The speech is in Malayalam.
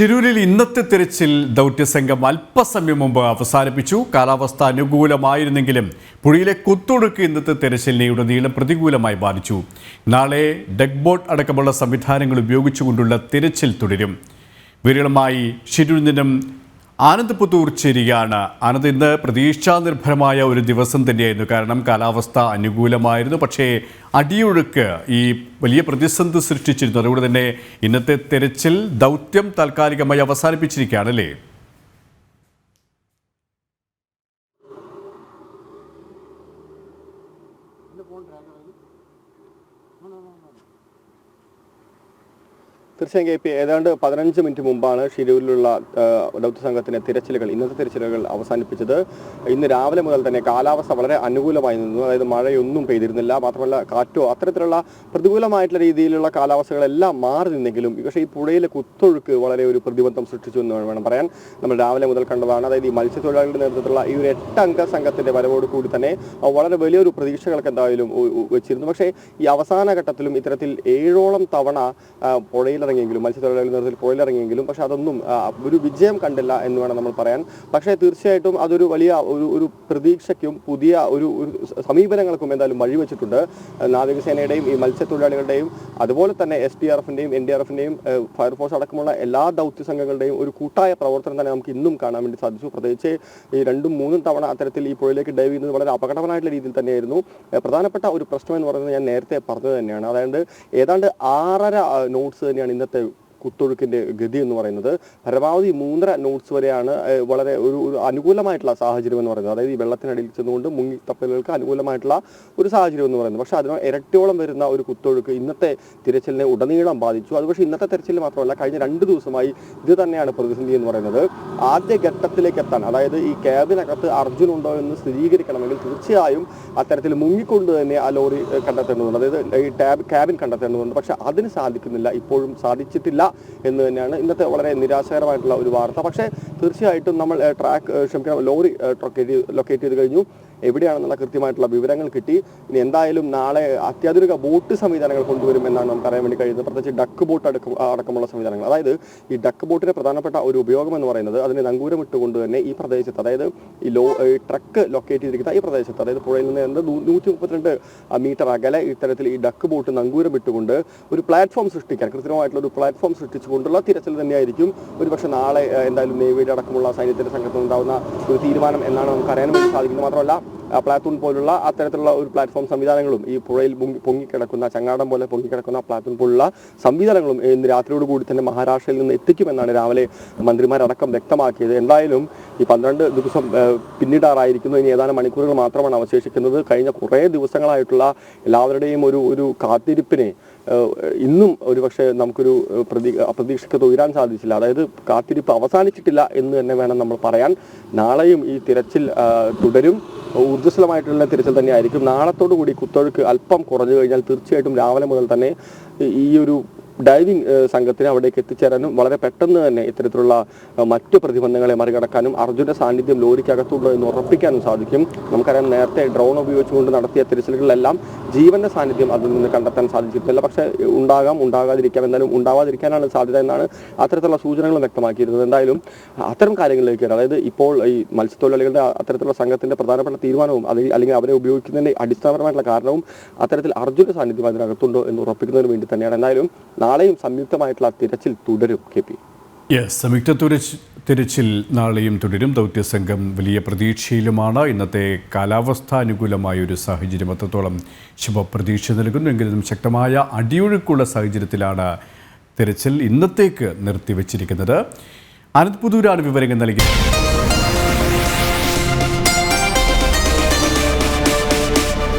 ഷിരൂരിൽ ഇന്നത്തെ തിരച്ചിൽ ദൗത്യസംഘം അല്പസമയം മുമ്പ് അവസാനിപ്പിച്ചു. കാലാവസ്ഥ അനുകൂലമായിരുന്നെങ്കിലും പുഴയിലെ കുത്തൊടുക്ക് ഇന്നത്തെ തിരച്ചിലിനെ ഉടനീളം പ്രതികൂലമായി ബാധിച്ചു. നാളെ ഡെഗ് ബോട്ട് അടക്കമുള്ള സംവിധാനങ്ങൾ ഉപയോഗിച്ചുകൊണ്ടുള്ള തിരച്ചിൽ തുടരും. വിരളമായി ഷിരൂരിൽ നിന്നും ആനന്ദ് പുത്തൂർ ചേരുകയാണ് ആനന്ദ് ഇന്ന് പ്രതീക്ഷാ നിർഭരമായ ഒരു ദിവസം തന്നെയായിരുന്നു. കാരണം കാലാവസ്ഥ അനുകൂലമായിരുന്നു. പക്ഷേ അടിയൊഴുക്ക് ഈ വലിയ പ്രതിസന്ധി സൃഷ്ടിച്ചിരുന്നു. അതുകൊണ്ട് തന്നെ ഇന്നത്തെ തെരച്ചിൽ ദൗത്യം താൽക്കാലികമായി അവസാനിപ്പിച്ചിരിക്കുകയാണ് അല്ലേ? തീർച്ചയായും കെ പി ഏതാണ്ട് പതിനഞ്ച് മിനിറ്റ് മുമ്പാണ് ഷിരൂരിലുള്ള ദൗത്യ സംഘത്തിന്റെ തിരച്ചിലുകൾ ഇന്നത്തെ തിരച്ചിലുകൾ അവസാനിപ്പിച്ചത്. ഇന്ന് രാവിലെ മുതൽ തന്നെ കാലാവസ്ഥ വളരെ അനുകൂലമായി നിന്നു. അതായത് മഴയൊന്നും പെയ്തിരുന്നില്ല. മാത്രമല്ല കാറ്റോ അത്തരത്തിലുള്ള പ്രതികൂലമായിട്ടുള്ള രീതിയിലുള്ള കാലാവസ്ഥകളെല്ലാം മാറി നിന്നെങ്കിലും പക്ഷേ ഈ പുഴയിലെ കുത്തൊഴുക്ക് വളരെ ഒരു പ്രതിബന്ധം സൃഷ്ടിച്ചു എന്ന് വേണം പറയാൻ. നമ്മൾ രാവിലെ മുതൽ കണ്ടതാണ്. അതായത് ഈ മത്സ്യത്തൊഴിലാളികളുടെ നേതൃത്വത്തിലുള്ള ഈ ഒരു എട്ടംഗ സംഘത്തിന്റെ വരവോട് കൂടി തന്നെ വളരെ വലിയൊരു പ്രതീക്ഷകളൊക്കെ എന്തായാലും വെച്ചിരുന്നു. പക്ഷേ ഈ അവസാന ഘട്ടത്തിലും ഇത്തരത്തിൽ ഏഴോളം തവണ ആ, പുഴയിലിറങ്ങിയെങ്കിലും മത്സ്യത്തൊഴിലാളി നേതൃത്വത്തിൽ പോയിലിറങ്ങിയെങ്കിലും പക്ഷേ അതൊന്നും ഒരു വിജയം കണ്ടില്ല എന്ന് വേണം നമ്മൾ പറയാൻ. പക്ഷേ തീർച്ചയായിട്ടും അതൊരു വലിയ ഒരു ഒരു പ്രതീക്ഷയ്ക്കും പുതിയ ഒരു ഒരു സമീപനങ്ങൾക്കും എന്തായാലും വഴിവെച്ചിട്ടുണ്ട്. നാവികസേനയുടെയും ഈ മത്സ്യത്തൊഴിലാളികളുടെയും അതുപോലെ തന്നെ എസ് ഡി ആർ എഫിന്റെയും എൻ ഡി ആർ എഫിന്റെയും ഫയർഫോഴ്സ് അടക്കമുള്ള എല്ലാ ദൗത്യ സംഘങ്ങളുടെയും ഒരു കൂട്ടായ പ്രവർത്തനം തന്നെ നമുക്ക് ഇന്നും കാണാൻ വേണ്ടി സാധിച്ചു. പ്രത്യേകിച്ച് ഈ രണ്ടും മൂന്നും തവണ അത്തരത്തിൽ ഈ പുഴയിലേക്ക് ഡൈവ് ചെയ്യുന്നത് വളരെ അപകടപരമായിട്ടുള്ള രീതിയിൽ തന്നെയായിരുന്നു. പ്രധാനപ്പെട്ട ഒരു പ്രശ്നം എന്ന് പറയുന്നത് ഞാൻ നേരത്തെ പറഞ്ഞത് തന്നെയാണ്. അതായത് ഏതാണ്ട് ആറര നോട്ട്സ് തന്നെയാണ് ഇന്നത്തെ കുത്തൊഴുക്കിന്റെ ഗതി എന്ന് പറയുന്നത് പരമാവധി മൂന്നര നോട്ട്സ് വരെയാണ് വളരെ ഒരു ഒരു അനുകൂലമായിട്ടുള്ള സാഹചര്യം എന്ന് പറയുന്നത്. അതായത് ഈ വെള്ളത്തിനടിയിൽ ചെന്നുകൊണ്ട് മുങ്ങിത്തപ്പലുകൾക്ക് അനുകൂലമായിട്ടുള്ള ഒരു സാഹചര്യം എന്ന് പറയുന്നത്. പക്ഷേ അതിനോ ഇരട്ടിയോളം വരുന്ന ഒരു കുത്തൊഴുക്ക് ഇന്നത്തെ തിരച്ചിലിനെ ഉടനീളം ബാധിച്ചു. അത് പക്ഷേ ഇന്നത്തെ തിരച്ചിൽ മാത്രമല്ല കഴിഞ്ഞ രണ്ട് ദിവസമായി ഇത് തന്നെയാണ് പ്രതിസന്ധി എന്ന് പറയുന്നത്. ആദ്യ ഘട്ടത്തിലേക്ക് എത്താൻ അതായത് ഈ ക്യാബിനകത്ത് അർജുൻ ഉണ്ടോ എന്ന് സ്ഥിരീകരിക്കണമെങ്കിൽ തീർച്ചയായും അത്തരത്തിൽ മുങ്ങിക്കൊണ്ട് തന്നെ ആ ലോറി കണ്ടെത്തേണ്ടതുണ്ട്. അതായത് ഈ ടാബ് ക്യാബിൻ കണ്ടെത്തേണ്ടതുണ്ട്. പക്ഷേ അതിന് സാധിക്കുന്നില്ല ഇപ്പോഴും സാധിച്ചിട്ടില്ല. എന്ന് തന്നെയാണ് ഇന്നത്തെ വളരെ നിരാശകരമായിട്ടുള്ള ഒരു വാർത്ത. പക്ഷേ തീർച്ചയായിട്ടും നമ്മൾ ട്രാക്ക് ക്ഷമിക്കണം ലോറി ലൊക്കേറ്റ് ചെയ്ത് കഴിഞ്ഞു. എവിടെയാണെന്നുള്ള കൃത്യമായിട്ടുള്ള വിവരങ്ങൾ കിട്ടി. ഇനി എന്തായാലും നാളെ അത്യാധുനിക ബോട്ട് സംവിധാനങ്ങൾ കൊണ്ടുവരും എന്നാണ് നമുക്ക് അറിയാൻ വേണ്ടി കഴിയുന്നത്. പ്രത്യേകിച്ച് ഡക്ക് ബോട്ട് അടക്കം അടക്കമുള്ള സംവിധാനങ്ങൾ. അതായത് ഈ ഡക്ക് ബോട്ടിന്റെ പ്രധാനപ്പെട്ട ഒരു ഉപയോഗം എന്ന് പറയുന്നത് അതിന് നങ്കൂരം ഇട്ടുകൊണ്ട് തന്നെ ഈ പ്രദേശത്ത് അതായത് ഈ ലോ ട്രക്ക് ലൊക്കേറ്റ് ചെയ്തിരിക്കുന്ന ഈ പ്രദേശത്ത് അതായത് പുഴയിൽ നിന്ന് നൂറ്റി മുപ്പത്തിരണ്ട് മീറ്റർ അകലെ ഇത്തരത്തിൽ ഈ ഡക്ക് ബോട്ട് നങ്കൂരം ഇട്ടുകൊണ്ട് ഒരു പ്ലാറ്റ്ഫോം സൃഷ്ടിക്കാൻ കൃത്യമായിട്ടുള്ള ഒരു പ്ലാറ്റ്ഫോം സൃഷ്ടിച്ചുകൊണ്ടുള്ള തിരച്ചിൽ തന്നെയായിരിക്കും. ഒരു പക്ഷേ നാളെ എന്തായാലും നേവിയുടെ അടക്കമുള്ള സൈന്യത്തിന്റെ സംഘത്തിൽ ഉണ്ടാകുന്ന ഒരു തീരുമാനം എന്നാണ് നമുക്ക് അറിയാൻ വേണ്ടി സാധിക്കുന്നത്. മാത്രമല്ല പ്ലാത്തൂൺ പോലുള്ള അത്തരത്തിലുള്ള ഒരു പ്ലാറ്റ്ഫോം സംവിധാനങ്ങളും ഈ പുഴയിൽ പൊങ്ങിക്കിടക്കുന്ന ചങ്ങാടം പോലെ പൊങ്ങിക്കിടക്കുന്ന പ്ലാത്തൂൺ പോലുള്ള സംവിധാനങ്ങളും ഇന്ന് രാത്രിയോട് കൂടി തന്നെ മഹാരാഷ്ട്രയിൽ നിന്ന് എത്തിക്കുമെന്നാണ് രാവിലെ മന്ത്രിമാരടക്കം വ്യക്തമാക്കിയത്. എന്തായാലും ഈ പന്ത്രണ്ട് ദിവസം പിന്നിടാറായിരിക്കുന്നു. ഇനി ഏതാനും മണിക്കൂറുകൾ മാത്രമാണ് അവശേഷിക്കുന്നത്. കഴിഞ്ഞ കുറേ ദിവസങ്ങളായിട്ടുള്ള എല്ലാവരുടെയും ഒരു ഒരു കാത്തിരിപ്പിനെ ഇന്നും ഒരുപക്ഷെ നമുക്കൊരു പ്രതീ പ്രതി പ്രതീക്ഷയ്ക്ക് ഉയരാൻ സാധിച്ചില്ല. അതായത് കാത്തിരിപ്പ് അവസാനിച്ചിട്ടില്ല എന്ന് തന്നെ വേണം നമ്മൾ പറയാൻ. നാളെയും ഈ തിരച്ചിൽ തുടരും. ഊർജസ്വലമായിട്ടുള്ള തിരച്ചിൽ തന്നെയായിരിക്കും. നാളത്തോടു കൂടി കുത്തൊഴുക്ക് അല്പം കുറഞ്ഞു കഴിഞ്ഞാൽ തീർച്ചയായിട്ടും രാവിലെ മുതൽ തന്നെ ഈ- ഒരു ഡൈവിംഗ് സംഘത്തിന് അവിടേക്ക് എത്തിച്ചേരാനും വളരെ പെട്ടെന്ന് തന്നെ ഇത്തരത്തിലുള്ള മറ്റ് പ്രതിബന്ധങ്ങളെ മറികടക്കാനും അർജുന്റെ സാന്നിധ്യം ലോറിക്കകത്തുള്ളൂ എന്ന് ഉറപ്പിക്കാനും സാധിക്കും. നമുക്കറിയാം നേരത്തെ ഡ്രോൺ ഉപയോഗിച്ചുകൊണ്ട് നടത്തിയ തിരച്ചിലുകളിലെല്ലാം ജീവന്റെ സാന്നിധ്യം അതിൽ നിന്ന് കണ്ടെത്താൻ സാധിച്ചിട്ടില്ല. പക്ഷേ ഉണ്ടാകാം ഉണ്ടാകാതിരിക്കാം എന്തായാലും ഉണ്ടാവാതിരിക്കാനാണ് സാധ്യത എന്നാണ് അത്തരത്തിലുള്ള സൂചനകളും വ്യക്തമാക്കിയിരുന്നത്. എന്തായാലും അത്തരം കാര്യങ്ങളിലേക്ക് അതായത് ഇപ്പോൾ ഈ മത്സ്യത്തൊഴിലാളികളുടെ അത്തരത്തിലുള്ള സംഘത്തിന്റെ പ്രധാനപ്പെട്ട തീരുമാനവും അല്ലെങ്കിൽ അവരെ ഉപയോഗിക്കുന്നതിന്റെ അടിസ്ഥാനപരമായിട്ടുള്ള കാരണവും അത്തരത്തിൽ അർജുന സാന്നിധ്യം അതിനകത്തുണ്ടോ എന്ന് ഉറപ്പിക്കുന്നതിന് വേണ്ടി തന്നെയാണ്. എന്തായാലും നാളെയും സംയുക്തമായിട്ടുള്ള തിരച്ചിൽ തുടരും കെ പി. യെസ് സംയുക്ത തുരച്ച് തിരച്ചിൽ നാളെയും തുടരും. ദൗത്യസംഘം വലിയ പ്രതീക്ഷയിലുമാണ്. ഇന്നത്തെ കാലാവസ്ഥാനുകൂലമായ ഒരു സാഹചര്യം അത്രത്തോളം ശുഭപ്രതീക്ഷ നൽകുന്നു എങ്കിലും ശക്തമായ അടിയൊഴുക്കുള്ള സാഹചര്യത്തിലാണ് തിരച്ചിൽ ഇന്നത്തേക്ക് നിർത്തിവെച്ചിരിക്കുന്നത്. അനന്ത് പുതൂരാണ് വിവരങ്ങൾ നൽകി